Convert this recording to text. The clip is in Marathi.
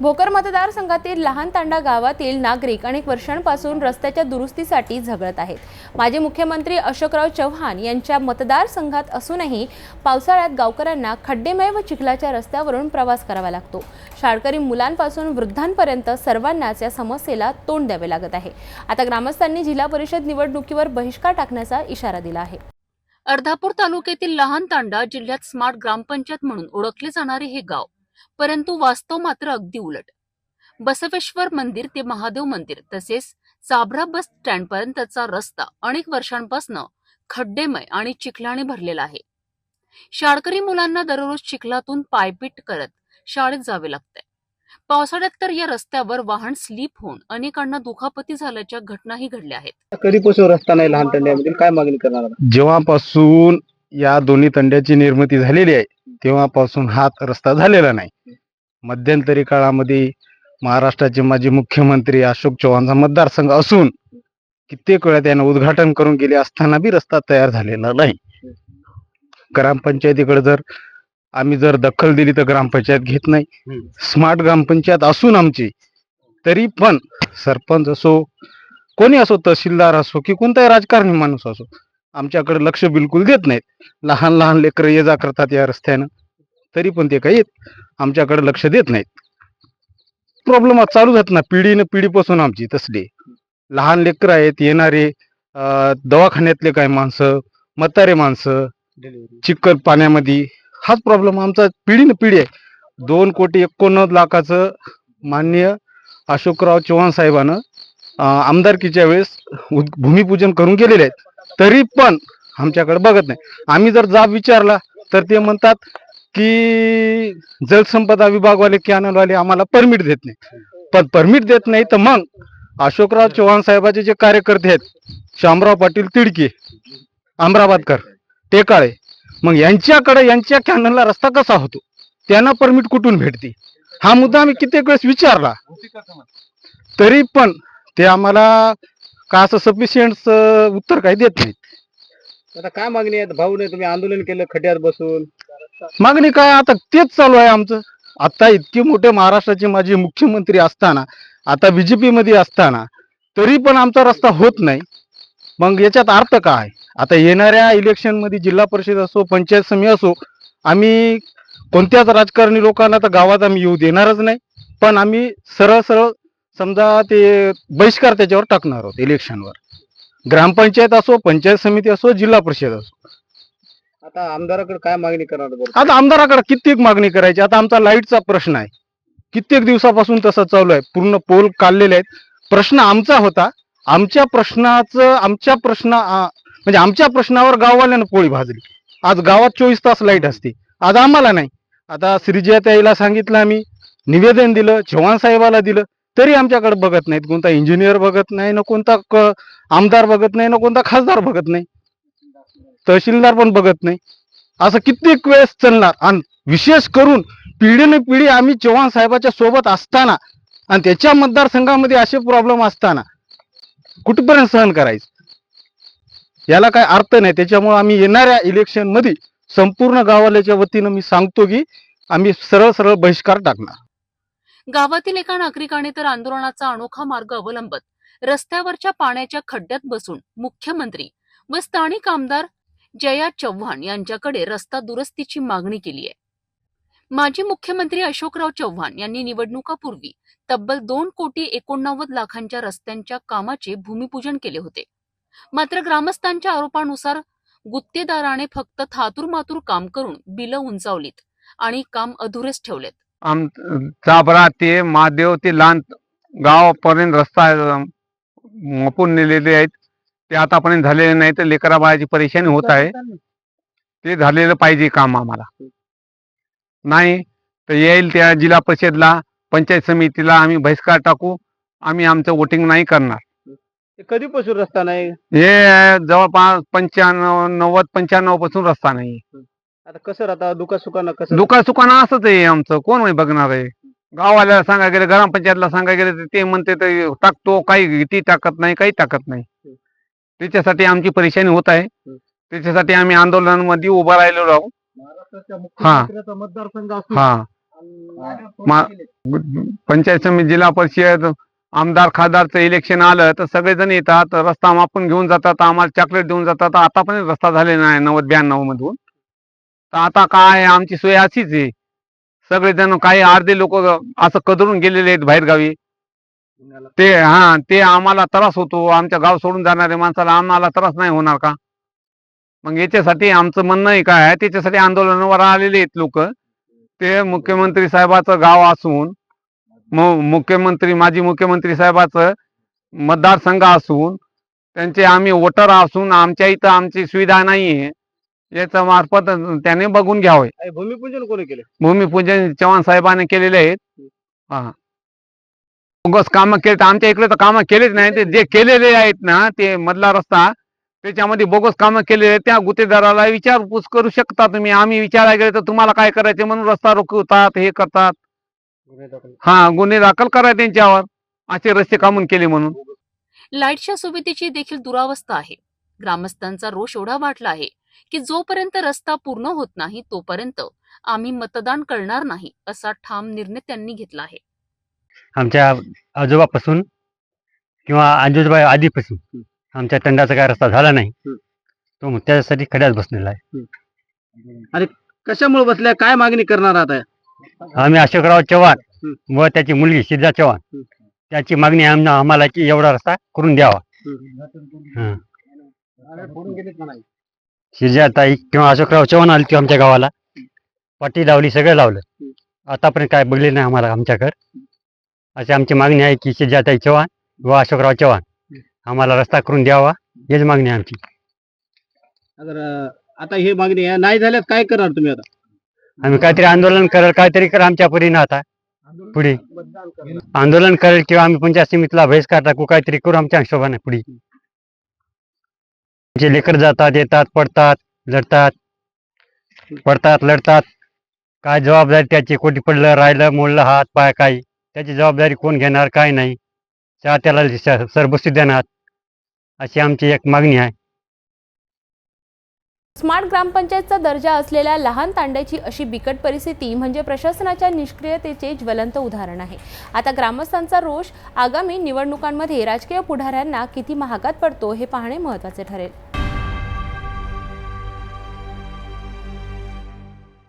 भोकर मतदारसंघातील लहान तांडा गावातील नागरिक अनेक वर्षांपासून रस्त्याच्या दुरुस्तीसाठी झगडत आहेत. माजी मुख्यमंत्री अशोकराव चव्हाण यांच्या मतदारसंघात असूनही पावसाळ्यात गावकऱ्यांना खड्डेमय व चिखलाच्या रस्त्यावरून प्रवास करावा लागतो. शाळकरी मुलांपासून वृद्धांपर्यंत सर्वांनाच या समस्येला तोंड द्यावे लागत आहे. आता ग्रामस्थांनी जिल्हा परिषद निवडणुकीवर बहिष्कार टाकण्याचा इशारा दिला आहे. अर्धापूर तालुक्यातील लहान तांडा जिल्ह्यात स्मार्ट ग्रामपंचायत म्हणून ओळखले जाणारे हे गाव परंतु वास्तव मात्र अगदी उलट. बसवेश्वर मंदिर ते महादेव मंदिर तसेच चाभरा बस स्टँड पर्यंतचा रस्ता अनेक वर्षांपासून खड्डेमय आणि चिखलाने भरलेला आहे. शाळकरी मुलांना दररोज चिखलातून पायपीट करत शाळेत जावे लागते. पावसाळ्यात तर या रस्त्यावर वाहन स्लीप होऊन अनेकांना दुखापती झाल्याच्या घटनाही घडल्या आहेत. कधीपासून रस्ता नाही लहान तंड्यामध्ये काय मागणी करणार? जेव्हापासून या दोन्ही तंड्याची निर्मिती झालेली आहे तेव्हापासून हा रस्ता झालेला नाही. मध्यंतरी काळामध्ये महाराष्ट्राचे माजी मुख्यमंत्री अशोक चव्हाणचा मतदारसंघ असून कित्येक वेळा त्यानं उद्घाटन करून गेले असताना बी रस्ता तयार झालेला नाही. ग्रामपंचायतीकडे जर आम्ही जर दखल दिली तर ग्रामपंचायत घेत नाही. स्मार्ट ग्रामपंचायत असून आमची तरी पण सरपंच असो कोणी असो तहसीलदार असो की कोणताही राजकारणी माणूस असो आमच्याकडे लक्ष बिलकुल देत नाहीत. लहान लहान लेकरं ये जा करतात या रस्त्यानं. तरी पण ते काही आमच्याकडे लक्ष देत नाहीत. प्रॉब्लेम चालू आहेत ना. पिढीनं पिढीपासून आमची तसली. लहान लेकरं आहेत येणारे दवाखान्यातले काय माणसं म्हातारे माणसं चिखल पाण्यामध्ये हाच प्रॉब्लेम आमचा पिढीनं पिढी आहे. दोन कोटी एकोणनव्वद लाखाचं माननीय अशोकराव चव्हाण साहेबानं आमदारकीच्या वेळेस भूमिपूजन करून गेलेले आहेत. तरी पण आमच्याकडे बघत नाही. आम्ही जर जाब विचारला तर ते म्हणतात की जलसंपदा विभागवाले कॅनलवाले आम्हाला परमिट देत नाही पण परमिट देत नाही तर मग अशोकराव चव्हाण साहेबाचे जे कार्यकर्ते आहेत शामराव पाटील तिडके अमराबादकर टेकाळे मग यांच्याकडे यांच्या कॅनलला रस्ता कसा होतो? त्यांना परमिट कुठून भेटते? हा मुद्दा आम्ही कित्येक वेळेस विचारला. तरी पण ते आम्हाला का असं सफिशियंट उत्तर काही देत नाहीत. आता काय मागणी आहे भाऊ नाही तुम्ही आंदोलन केलं खड्ड्यात बसून. मागणी काय? आता तेच चालू आहे आमचं. आता इतके मोठे महाराष्ट्राचे माझी मुख्यमंत्री असताना आता बीजेपी मध्ये असताना तरी पण आमचा रस्ता होत नाही. मग याच्यात अर्थ काय? आता येणाऱ्या इलेक्शनमध्ये जिल्हा परिषद असो पंचायत समिती असो आम्ही कोणत्याच राजकारणी लोकांना तर गावात आम्ही येऊ देणारच नाही. पण आम्ही सरळ सरळ समजा ते बहिष्कार त्याच्यावर टाकणार आहोत इलेक्शनवर. ग्रामपंचायत असो पंचायत समिती असो जिल्हा परिषद असो. आता आमदाराकडे काय मागणी करणार बरं? आता आमदाराकडे कित्येक मागणी करायची. आता आमचा लाईटचा प्रश्न आहे. कित्येक दिवसापासून तसा चालू आहे. पूर्ण पोल काढलेले आहेत. प्रश्न आमचा होता. आमच्या प्रश्नाचं आमच्या प्रश्न म्हणजे आमच्या प्रश्नावर गाववाल्यानं पोळी भाजली. आज गावात चोवीस तास लाइट असते. आज आम्हाला नाही. आता श्रीजया सांगितलं आम्ही. निवेदन दिलं. चव्हाण साहेबाला दिलं. तरी आमच्याकडे बघत नाहीत. कोणता इंजिनियर बघत नाही ना कोणता आमदार बघत नाही ना कोणता खासदार बघत नाही. तहसीलदार पण बघत नाही. असं कित्येक वेळेस चालणार. आणि विशेष करून पिढीने पिढी आम्ही चव्हाण साहेबाच्या सोबत असताना आणि त्याच्या मतदारसंघामध्ये असे प्रॉब्लेम असताना कुठपर्यंत सहन करायचं? याला काय अर्थ नाही. त्याच्यामुळे आम्ही येणाऱ्या इलेक्शनमध्ये संपूर्ण गावाल्याच्या वतीनं मी सांगतो की आम्ही सरळ सरळ बहिष्कार टाकणार. गावातील एका नागरिकाने तर आंदोलनाचा अनोखा मार्ग अवलंबत रस्त्यावरच्या पाण्याच्या खड्ड्यात बसून मुख्यमंत्री व स्थानिक आमदार जया चव्हाण यांच्याकडे रस्ता दुरुस्तीची मागणी केली आहे. माजी मुख्यमंत्री अशोकराव चव्हाण यांनी निवडणुकापूर्वी तब्बल दोन कोटी एकोणनव्वद लाखांच्या रस्त्यांच्या कामाचे भूमिपूजन केले होते. मात्र ग्रामस्थांच्या आरोपानुसार गुत्तेदाराने फक्त थातूर काम करून बिलं उंचावलीत आणि काम अधुरेच ठेवलेत. आम चाबरा ते महादेव ते लहान गावापर्यंत रस्ता अं, नेलेले आहेत. ते आतापर्यंत झालेले नाही तर लेकरा बाळाची परेशानी होत आहे. ते झालेलं पाहिजे काम आम्हाला. नाही तर येईल त्या जिल्हा परिषदला पंचायत समितीला आम्ही बहिष्कार टाकू. आम्ही आमचं वोटिंग नाही करणार. ते कधीपासून रस्ता नाही? हे जवळपास पंच्याण्णव नव्वद पंच्याण्णवपासून रस्ता नाही. आता कसं राहता? दुखा सुखानं कसं दुकान सुकान असंच आहे आमचं. कोण बघणार आहे? गावाला सांगा गेलं ग्रामपंचायतला सांगा गेलं ते म्हणते ते टाकतो काही ती टाकत नाही काही टाकत नाही. त्याच्यासाठी आमची परेशानी होत आहे. त्याच्यासाठी आम्ही आंदोलनामध्ये उभा राहिलेलो आहोत. महाराष्ट्राच्या मुख्यमंत्र्याचा मतदारसंघ हा. मा- पंचायत समिती जिल्हा परिषद आमदार खासदारचं इलेक्शन आलं तर सगळेजण येतात रस्ता मापून घेऊन जातात आम्हाला चॉकलेट देऊन जातात. आता पण रस्ता झालेला नाही नव्वद ब्याण्णव मधून. तर आता काय आमची सोय अशीच आहे. सगळेजण काही अर्धे लोक असं कदरून गेलेले आहेत बाहेरगावी. ते हा ते आम्हाला त्रास होतो. आमच्या गाव सोडून जाणाऱ्या माणसाला आम्हाला त्रास नाही होणार का? मग याच्यासाठी आमचं म्हणणं आहे काय? आहे त्याच्यासाठी आंदोलनावर आलेले आहेत लोक. ते मुख्यमंत्री साहेबाचं गाव असून मुख्यमंत्री माजी मुख्यमंत्री साहेबाचं मतदारसंघ असून त्यांचे आम्ही वोटर असून आमच्या इथं आमची सुविधा नाहीये. याच्या मार्फत त्याने बघून घ्यावे. भूमिपूजन कोणी केलं? भूमिपूजन चव्हाण साहेबांनी केलेले आहेत. हा. बोगस कामं केले आमच्या इकडे तर कामं केलेच नाही. ते जे केलेले आहेत ना ते मधला रस्ता त्याच्यामध्ये बोगस कामं केलेले आहेत. त्या गुत्तेदाराला विचारपूस करू शकता तुम्ही. आम्ही विचारायला गेले तर तुम्हाला काय करायचे म्हणून रस्ता रोखवतात हे करतात. हा गुन्हे दाखल करा त्यांच्यावर. असे रस्ते कामून केले म्हणून. लाईटच्या सुविधेची देखील दुरावस्था आहे. ग्रामस्थांचा रोष एवढा वाढला आहे की जोपर्यंत रस्ता पूर्ण होत नाही तोपर्यंत आम्ही मतदान करणार नाही असा ठाम निर्णय त्यांनी घेतला आहे. आमच्या आजोबापासून किंवा आजोबा आधीपासून आमच्या तंडाचा काय रस्ता झाला नाही. तो मग त्याच्यासाठी खड्यात बसलेला आहे. कशामुळे बसल्या? काय मागणी करणार आता? आम्ही अशोकराव चव्हाण व त्याची मुलगी सिद्धा चव्हाण. त्याची मागणी आम्हाला की एवढा रस्ता करून द्यावा. हं. ताई किंवा अशोकराव चव्हाण आली आमच्या गावाला. पाटी लावली सगळं लावलं. आतापर्यंत काय बघले नाही आम्हाला आमच्याकडे. अशी आमची मागणी आहे की सिद्धाताई चव्हाण व अशोकराव चव्हाण आम्हाला रस्ता करून द्यावा हेच मागणी आहे आमची. आता ही मागणी आहे. नाही झाल्यास काय करणार तुम्ही आता? आम्ही काहीतरी आंदोलन करेल काहीतरी करा आमच्या परीनं आता. पुढे. आंदोलन करेल किंवा आम्ही पंचायत समितीला बहिष्कार टाकू काहीतरी करू आमच्या हिशोबाने पुढे. जे लेकर जातात येतात पडतात लढतात. पडतात लढतात. काय जबाबदारी त्याची? कोटी पडलं राहिलं मोडलं हात पाय काही. त्याची जबाबदारी कोण घेणार काय नाही. चाहत्याला त्याला देणार अशी आमची एक मागणी आहे. स्मार्ट ग्रामपंचायतचा दर्जा असलेल्या लहान तांड्याची अशी बिकट परिस्थिती म्हणजे प्रशासनाच्या निष्क्रियतेचे ज्वलंत उदाहरण आहे. आता ग्रामस्थांचा रोष आगामी निवडणुकांमध्ये राजकीय पुढाऱ्यांना किती महागात पडतो हे पाहणे महत्त्वाचे ठरेल.